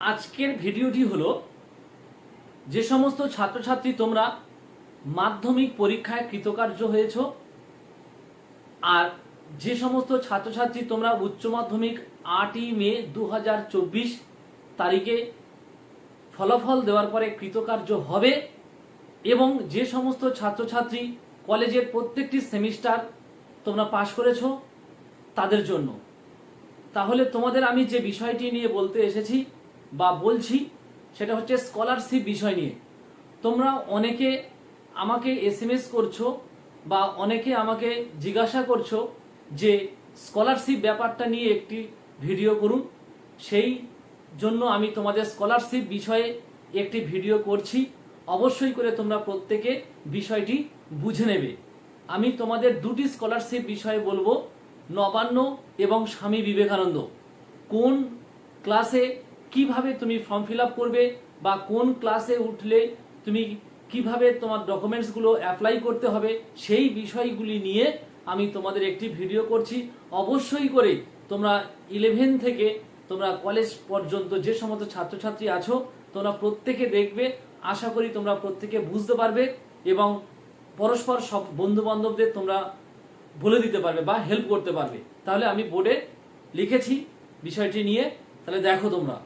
আজকের ভিডিওটি হলো, যে সমস্ত ছাত্রছাত্রী তোমরা মাধ্যমিক পরীক্ষায় কৃতকার্য হয়েছ, আর যে সমস্ত ছাত্রছাত্রী তোমরা উচ্চ মাধ্যমিক আটই মে দু হাজার চব্বিশ তারিখে ফলাফল দেওয়ার পরে কৃতকার্য হবে এবং যে সমস্ত ছাত্রছাত্রী কলেজের প্রত্যেকটি সেমিস্টার তোমরা পাশ করেছ তাদের জন্য। তাহলে তোমাদের আমি যে বিষয়টি নিয়ে বলতে এসেছি বা বলছি, সেটা হচ্ছে স্কলারশিপ বিষয় নিয়ে। তোমরা অনেকে আমাকে এস এম এস করছ বা অনেকে আমাকে জিজ্ঞাসা করছ যে স্কলারশিপ ব্যাপারটা নিয়ে একটি ভিডিও করুন। সেই জন্য আমি তোমাদের স্কলারশিপ বিষয়ে একটি ভিডিও করছি। অবশ্যই করে তোমরা প্রত্যেকে বিষয়টি বুঝে নেবে। আমি তোমাদের দুটি স্কলারশিপ বিষয়ে বলব, নবান্ন এবং স্বামী বিবেকানন্দ। কোন ক্লাসে কীভাবে তুমি ফর্ম ফিল করবে বা কোন ক্লাসে উঠলে তুমি কীভাবে তোমার ডকুমেন্টসগুলো অ্যাপ্লাই করতে হবে, সেই বিষয়গুলি নিয়ে আমি তোমাদের একটি ভিডিও করছি। অবশ্যই করে তোমরা ইলেভেন থেকে তোমরা কলেজ পর্যন্ত যে সমস্ত ছাত্রছাত্রী আছো, তোমরা প্রত্যেকে দেখবে। আশা করি তোমরা প্রত্যেকে বুঝতে পারবে এবং পরস্পর সব বন্ধু বান্ধবদের তোমরা বলে দিতে পারবে বা হেল্প করতে পারবে। তাহলে আমি বোর্ডে লিখেছি বিষয়টি নিয়ে। তাহলে দেখো তোমরা।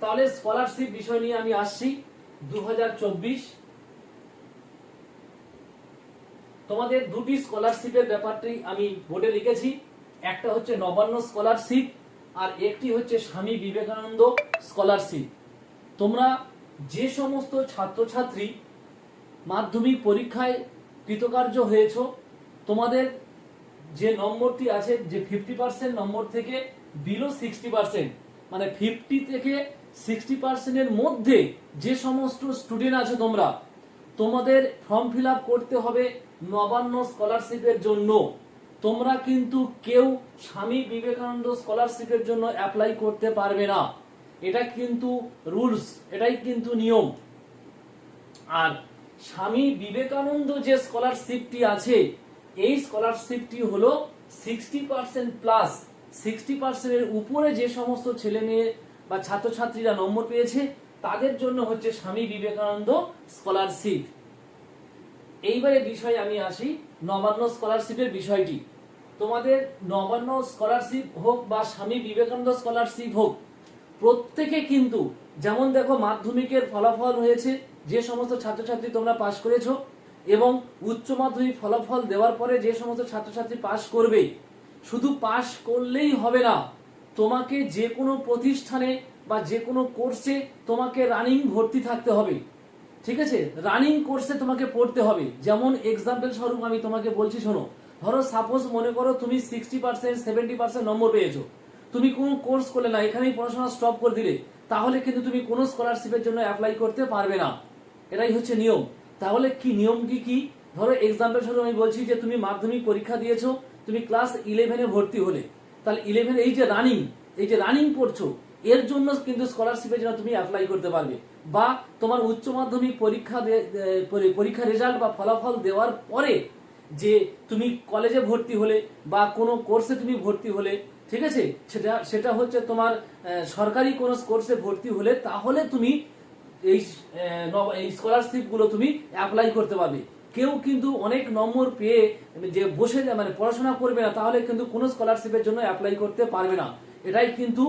তাহলে স্কলারশিপ বিষয় নিয়ে আমি আসছি দু হাজার চব্বিশ। তোমাদের দুটি স্কলারশিপের ব্যাপারটি আমি বোর্ডে লিখেছি। একটা হচ্ছে নবান্ন স্কলারশিপ আর একটি হচ্ছে স্বামী বিবেকানন্দ স্কলারশিপ তোমরা যে সমস্ত ছাত্রছাত্রী মাধ্যমিক পরীক্ষায় কৃতকার্য হয়েছ, তোমাদের যে নম্বরটি আছে, যে ফিফটি পার্সেন্ট নম্বর থেকে বিলো সিক্সটি পার্সেন্ট মানে ফিফটি থেকে সিক্সটি পার্সেন্টের মধ্যে যে সমস্ত স্টুডেন্ট আছো তোমরা, তোমাদের ফর্ম ফিল করতে হবে নবান্ন স্কলারশিপের জন্য। তোমরা কিন্তু কেউ স্বামী বিবেকানন্দ স্কলারশিপের জন্য অ্যাপ্লাই করতে পারবে না। এটা কিন্তু রুলস এটাই কিন্তু নিয়ম। আর স্বামী বিবেকানন্দ যে স্কলারশিপটি আছে, এই স্কলারশিপটি হলো সিক্সটি পার্সেন্ট প্লাস সিক্সটি পার্সেন্টের উপরে যে সমস্ত ছেলে মেয়ে বা ছাত্রছাত্রীরা নম্বর পেয়েছে, তাদের জন্য হচ্ছে স্বামী বিবেকানন্দ স্কলারশিপ এইবারে বিষয়ে আমি আসি, নবান্ন স্কলারশিপের বিষয়টি। তোমাদের নবান্ন স্কলারশিপ হোক বা স্বামী বিবেকানন্দ স্কলারশিপ হোক, প্রত্যেকে কিন্তু যেমন দেখো মাধ্যমিকের ফলাফল হয়েছে, যে সমস্ত ছাত্রছাত্রী তোমরা পাশ করেছ এবং উচ্চ মাধ্যমিক ফলাফল দেওয়ার পরে যে সমস্ত ছাত্রছাত্রী পাশ করবে শুধু পাশ করলেই হবে না। তোমাকে যে কোনো প্রতিষ্ঠানে বা যে কোনো কোর্সে তোমাকে রানিং ভর্তি থাকতে হবে। ঠিক আছে? রানিং কোর্সে তোমাকে পড়তে হবে। যেমন এক্সাম্পল স্বরূপ আমি তোমাকে বলছি, শোনো। ধরো সাপোজ মনে করো তুমি sixty percent seventy percent number পেয়েছ। তুমি কোনো কোর্স করলে না, এখানেই পড়াশোনা স্টপ করে দিলে। তাহলে কিন্তু তুমি কোনো স্কলারশিপের জন্য অ্যাপ্লাই করতে পারবে না। এটাই হচ্ছে নিয়ম। তাহলে কি, নিয়ম কি কি? ধরো এক্সাম্পল স্বরূপ আমি বলছি যে তুমি মাধ্যমিক পরীক্ষা দিয়েছ তুমি ক্লাস ইলেভেনে ভর্তি হলে, তাহলে ইলেভেন এই যে রানিং এই যে রানিং পড়ছো, এর জন্য কিন্তু স্কলারশিপের জন্য তুমি অ্যাপ্লাই করতে পারবে। বা তোমার উচ্চ মাধ্যমিক পরীক্ষা পরীক্ষা রেজাল্ট বা ফলাফল দেওয়ার পরে যে তুমি কলেজে ভর্তি হলে বা কোনো কোর্সে তুমি ভর্তি হলে, ঠিক আছে? সেটা সেটা হচ্ছে তোমার সরকারি কোনো কোর্সে ভর্তি হলে তাহলে তুমি এই এই স্কলারশিপগুলো তুমি অ্যাপ্লাই করতে পারবে। কেউ কিন্তু অনেক নম্বর পেয়ে যে বসে মানে পড়াশোনা করবে না, তাহলে কিন্তু কোনো স্কলারশিপের জন্য অ্যাপ্লাই করতে পারবে না। এটাই কিন্তু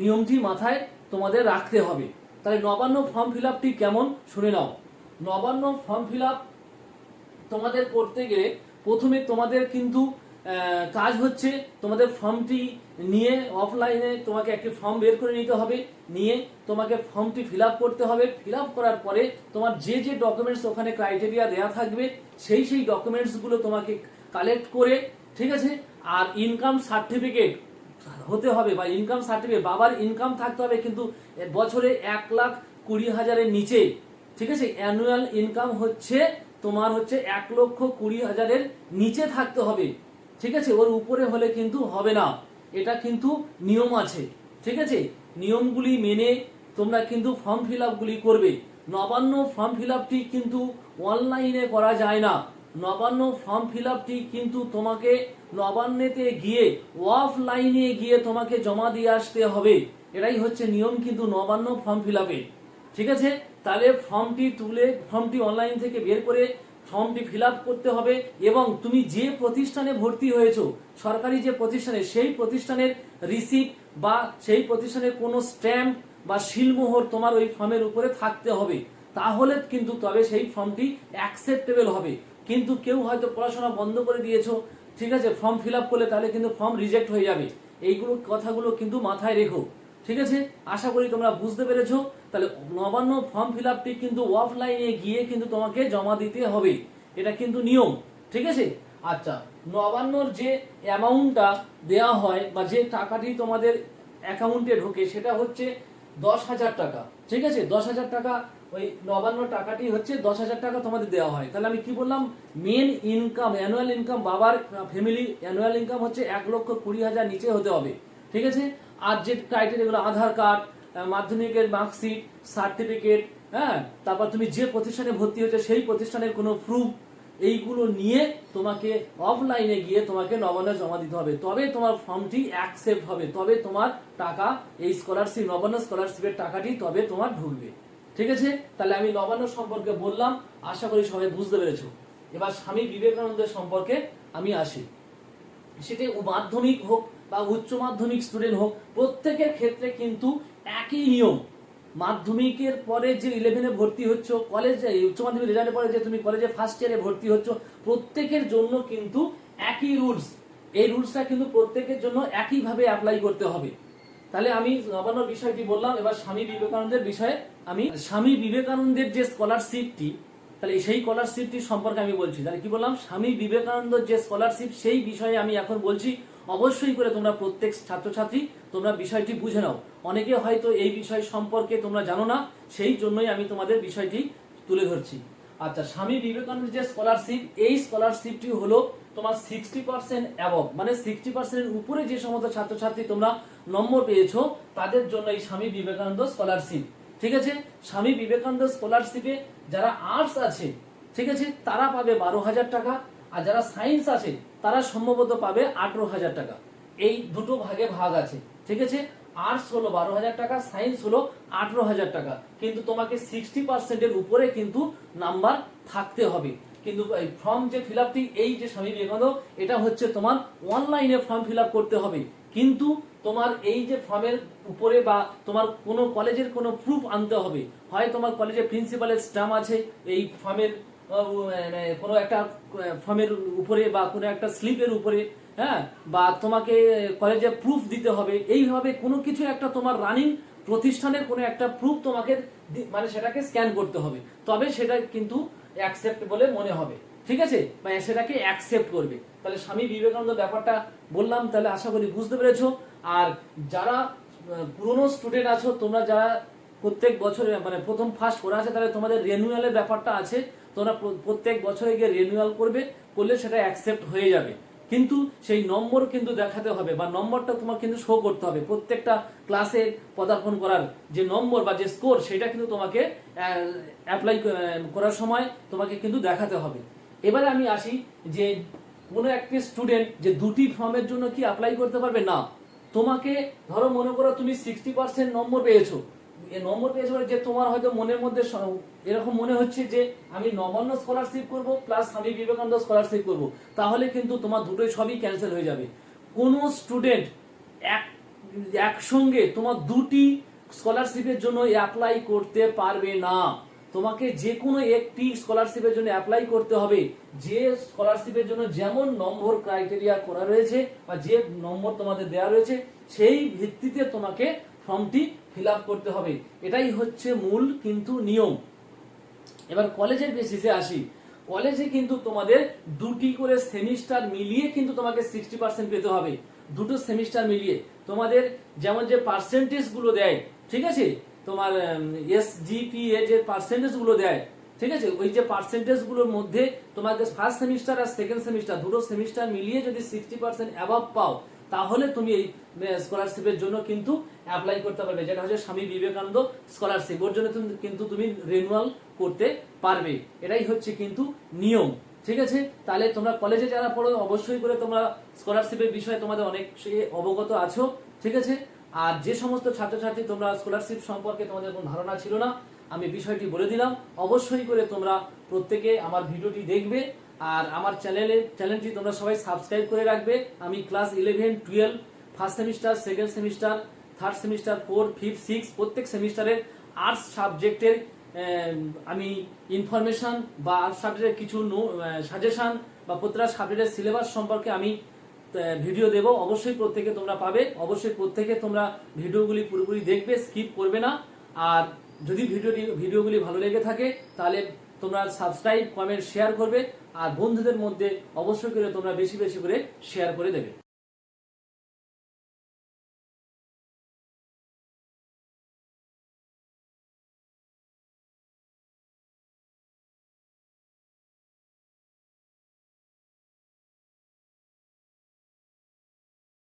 নিয়মটি মাথায় তোমাদের রাখতে হবে। তাহলে নবান্ন ফর্ম ফিল আপটি কেমন? শুনে নাও। নবান্ন ফর্ম ফিল আপ তোমাদের করতে গেলে প্রথমে তোমাদের কিন্তু কাজ হচ্ছে তোমাদের ফর্মটি নিয়ে অফলাইনে তোমাকে একটি ফর্ম বের করে নিতে হবে। নিয়ে তোমাকে ফর্মটি ফিল করতে হবে। ফিল করার পরে তোমার যে যে ডকুমেন্টস ওখানে ক্রাইটেরিয়া দেওয়া থাকবে, সেই সেই ডকুমেন্টসগুলো তোমাকে কালেক্ট করে, ঠিক আছে? আর ইনকাম সার্টিফিকেট হতে হবে বা ইনকাম সার্টিফিকেট বাবার ইনকাম থাকতে হবে কিন্তু বছরে এক লাখ কুড়ি হাজারের নিচে, ঠিক আছে? অ্যানুয়াল ইনকাম হচ্ছে তোমার হচ্ছে এক লক্ষ কুড়ি হাজারের নিচে থাকতে হবে। ঠিক আছে? ওর উপরে হলে কিন্তু হবে না। এটা কিন্তু নিয়ম আছে। ঠিক আছে? নিয়মগুলি মেনে তোমরা কিন্তু ফর্ম ফিল আপগুলি করবে। নবান্ন ফর্ম ফিল আপটি কিন্তু অনলাইনে করা যায় না। নবান্ন ফর্ম ফিল আপটি কিন্তু তোমাকে নবান্নেতে গিয়ে অফলাইনে গিয়ে তোমাকে জমা দিয়ে আসতে হবে। এটাই হচ্ছে নিয়ম কিন্তু নবান্ন ফর্ম ফিল ঠিক আছে? তাহলে ফর্মটি তুলে ফর্মটি অনলাইন থেকে বের করে ফর্মটি ফিল করতে হবে এবং তুমি যে প্রতিষ্ঠানে ভর্তি হয়েছো, সরকারি যে প্রতিষ্ঠানে, সেই প্রতিষ্ঠানের রিসিপ্ট বা সেই প্রতিষ্ঠানের কোনো স্ট্যাম্প বা শিলমোহর তোমার ওই ফর্মের উপরে থাকতে হবে। তাহলে কিন্তু তবে সেই ফর্মটি অ্যাকসেপ্টেবল হবে। কিন্তু কেউ হয়তো পড়াশোনা বন্ধ করে দিয়েছ, ঠিক আছে ফর্ম ফিল করলে তাহলে কিন্তু ফর্ম রিজেক্ট হয়ে যাবে। এইগুলো কথাগুলো কিন্তু মাথায় রেখো। ঠিক আছে? আশা করি তোমরা বুঝতে পেরেছ। তাহলে নবান্ন ফর্ম ফিল আপটি কিন্তু অফলাইনে গিয়ে কিন্তু তোমাকে জমা দিতে হবে। এটা কিন্তু নিয়ম, ঠিক আছে? আচ্ছা নবান্নর যে অ্যামাউন্টটা দেওয়া হয় বা যে টাকাটি তোমাদের অ্যাকাউন্টে ঢোকে, সেটা হচ্ছে দশ হাজার টাকা, ঠিক আছে? দশ হাজার টাকা, ওই নবান্ন টাকাটি হচ্ছে দশ হাজার টাকা তোমাদের দেওয়া হয়। তাহলে আমি কি বললাম? মেন ইনকাম অ্যানুয়াল ইনকাম বাবার ফ্যামিলি অ্যানুয়াল ইনকাম হচ্ছে এক লক্ষ কুড়ি হাজার নিচে হতে হবে, ঠিক আছে? আর যে ক্রাইটেরিয়াগুলো আধার কার্ড মাধ্যমিকের মার্কশিট সার্টিফিকেট হ্যাঁ? তারপর তুমি যে প্রতিষ্ঠানে ভর্তি হয়েছে সেই প্রতিষ্ঠানের কোনো প্রুফ এইগুলো নিয়ে তোমাকে অফলাইনে গিয়ে তোমাকে নবান্ন জমা দিতে হবে। তবে তোমার ফর্মটি অ্যাকসেপ্ট হবে। তবে তোমার টাকা, এই স্কলারশিপ নবান্ন স্কলারশিপের টাকাটি তবে তোমার ঢুকবে। ঠিক আছে? তাহলে আমি নবান্ন সম্পর্কে বললাম। আশা করি সবাই বুঝতে পেরেছ। এবার স্বামী বিবেকানন্দের সম্পর্কে আমি আসি। সেটি মাধ্যমিক হোক বা উচ্চ মাধ্যমিক স্টুডেন্ট হোক, প্রত্যেকের ক্ষেত্রে কিন্তু একই নিয়ম। মাধ্যমিকের পরে যে ইলেভেনে ভর্তি হচ্ছ কলেজে উচ্চ মাধ্যমিক রেজাল্টের পরে যে তুমি কলেজে ফার্স্ট ইয়ারে ভর্তি হচ্ছ, প্রত্যেকের জন্য কিন্তু একই রুলস এই রুলসটা কিন্তু প্রত্যেকের জন্য একইভাবে অ্যাপ্লাই করতে হবে। তাহলে আমি নবান্ন বিষয়টি বললাম, এবার স্বামী বিবেকানন্দের বিষয়ে আমি স্বামী বিবেকানন্দের যে স্কলারশিপটি তাহলে সেই স্কলারশিপটি সম্পর্কে আমি বলছি। তাহলে কি বললাম? স্বামী বিবেকানন্দ যে স্কলারশিপ সেই বিষয়ে আমি এখন বলছি। অবশ্যই করে তোমরা প্রত্যেক ছাত্রছাত্রী, তোমরা বিষয়টি বুঝে নাও। অনেকে হয়তো এই বিষয় সম্পর্কে তোমরা জানো না, সেই জন্যই আমি তোমাদের বিষয়টি তুলে ধরছি। আচ্ছা স্বামী বিবেকানন্দ যে স্কলারশিপ এই স্কলারশিপটি হলো তোমার সিক্সটি পার্সেন্ট অ্যাবভ মানে সিক্সটি পার্সেন্টের উপরে যে সমস্ত ছাত্রছাত্রী তোমরা নম্বর পেয়েছ, তাদের জন্য এই স্বামী বিবেকানন্দ স্কলারশিপ ঠিক আছে? স্বামী বিবেকানন্দ স্কলারশিপে যারা আর্টস আছে, ঠিক আছে? তারা পাবে বারো হাজার টাকা, আর যারা সায়েন্স আছে, তারা সম্ভবত পাবে আঠারো হাজার টাকা। এই দুটো ভাগে ভাগ আছে, ঠিক আছে? আর্টস হলো বারো হাজার টাকা সায়েন্স হলো আঠারো হাজার টাকা। কিন্তু তোমাকে সিক্সটি পার্সেন্টের উপরে কিন্তু নাম্বার থাকতে হবে। কিন্তু ফর্ম যে ফিল আপটি এই যে স্বামী বিবেকানন্দ, এটা হচ্ছে তোমার অনলাইনে ফর্ম ফিল করতে হবে। কিন্তু তোমার এই যে ফর্মের উপরে বা তোমার কোনো কলেজের কোনো প্রুফ আনতে হবে। হয় তোমার কলেজে প্রিন্সিপালের স্ট্যাম্প আছে, এই ফর্মের মানে কোনো একটা ফর্মের উপরে বা কোনো একটা স্লিপের উপরে হ্যাঁ বা তোমাকে কলেজে প্রুফ দিতে হবে। এইভাবে কোনো কিছু একটা তোমার রানিং প্রতিষ্ঠানের কোনো একটা প্রুফ তোমাকে মানে সেটাকে স্ক্যান করতে হবে। তবে সেটা কিন্তু অ্যাকসেপ্ট বলে মনে হবে। ঠিক আছে? বা সেটাকে অ্যাকসেপ্ট করবে। তাহলে স্বামী বিবেকানন্দ ব্যাপারটা বললাম, তাহলে আশা করি বুঝতে পেরেছ। আর যারা পুরনো স্টুডেন্ট আছো, তোমরা যারা প্রত্যেক বছরে মানে প্রথম ফার্স্ট করা আছে, তাহলে তোমাদের রেনুয়ালের ব্যাপারটা আছে। তোমরা প্রত্যেক বছরে গিয়ে রেনুয়াল করবে, করলে সেটা অ্যাকসেপ্ট হয়ে যাবে। কিন্তু সেই নম্বর কিন্তু দেখাতে হবে, বা নম্বরটা তোমার কিন্তু শো করতে হবে। প্রত্যেকটা ক্লাসে পদার্পণ করার যে নম্বর বা যে স্কোর সেটা কিন্তু তোমাকে অ্যাপ্লাই করার সময় তোমাকে কিন্তু দেখাতে হবে। এবারে আমি আসি যে কোনো একটি স্টুডেন্ট যে দুটি ফর্মের জন্য কি অ্যাপ্লাই করতে পারবে? না। তোমাকে ধরো মনে করো তুমি সিক্সটি পার্সেন্ট নম্বর পেয়েছ। এ নম্বর পেয়েছ যে তোমার হয়তো মনের মধ্যে এরকম মনে হচ্ছে যে আমি নবান্ন স্কলারশিপ করব প্লাস স্বামী বিবেকানন্দ স্কলারশিপ করব। তাহলে কিন্তু তোমার দুটোই সবই ক্যান্সেল হয়ে যাবে। কোনো স্টুডেন্ট এক একসঙ্গে তোমার দুটি স্কলারশিপের জন্য অ্যাপ্লাই করতে পারবে না। তোমাকে যে কোনো একটি স্কলারশিপের জন্য অ্যাপ্লাই করতে হবে। যে স্কলারশিপের জন্য যেমন নম্বর ক্রাইটেরিয়া করা রয়েছে বা যে নম্বর তোমাদের দেওয়া রয়েছে, সেই ভিত্তিতে তোমাকে ফর্মটি ফিল করতে হবে। এটাই হচ্ছে মূল কিন্তু নিয়ম। এবার কলেজের বেসিসে আসি। কলেজে কিন্তু তোমাদের দুটি করে সেমিস্টার মিলিয়ে কিন্তু তোমাকে সিক্সটি পার্সেন্ট পেতে হবে। দুটো সেমিস্টার মিলিয়ে। তোমাদের যেমন যে পার্সেন্টেজগুলো দেয়, ঠিক আছে? তোমার এস জিপিএ যে পার্সেন্টেজগুলো দেয়, ঠিক আছে? ওই যে পার্সেন্টেজগুলোর মধ্যে তোমাকে ফার্স্ট সেমিস্টার আর সেকেন্ড সেমিস্টার দুটো সেমিস্টার মিলিয়ে যদি সিক্সটি পার্সেন্ট অ্যাভাব পাও, তাহলে তুমি এই স্কলারশিপের জন্য কিন্তু অ্যাপ্লাই করতে পারবে। যেটা হচ্ছে স্বামী বিবেকানন্দ স্কলারশিপ ওর জন্য কিন্তু তুমি রিনুয়াল করতে পারবে। এটাই হচ্ছে কিন্তু নিয়ম, ঠিক আছে? তাহলে তোমরা কলেজে যারা পড়ো, অবশ্যই করে তোমরা স্কলারশিপের বিষয়ে তোমাদের অনেক অবগত আছো, ঠিক আছে? আর যে সমস্ত ছাত্রছাত্রী তোমরা স্কলারশিপ সম্পর্কে তোমাদের কোনো ধারণা ছিল না, আমি বিষয়টি বলে দিলাম। অবশ্যই করে তোমরা প্রত্যেকে আমার ভিডিওটি দেখবে আর আমার চ্যানেলে চ্যানেলটি তোমরা সবাই সাবস্ক্রাইব করে রাখবে। আমি class eleven twelve first semester second semester third semester four fifth six প্রত্যেক সেমিস্টারের আর্টস সাবজেক্টের আমি ইনফরমেশন বা আর্টস সাবজেক্টের কিছু সাজেশন বা প্রত্যেকটা সাবজেক্টের সিলেবাস সম্পর্কে আমি ভিডিও দেব। অবশ্যই প্রত্যেকে তোমরা পাবে। অবশ্যই প্রত্যেকে তোমরা ভিডিওগুলি পুরোপুরি দেখবে স্কিপ করবে না। আর যদি ভিডিওটি, ভিডিওগুলি ভালো লেগে থাকে, তাহলে তোমরা সাবস্ক্রাইব কমেন্ট শেয়ার করবে। আর বন্ধুদের মধ্যে অবশ্যই করে তোমরা বেশি বেশি করে শেয়ার করে দেবে।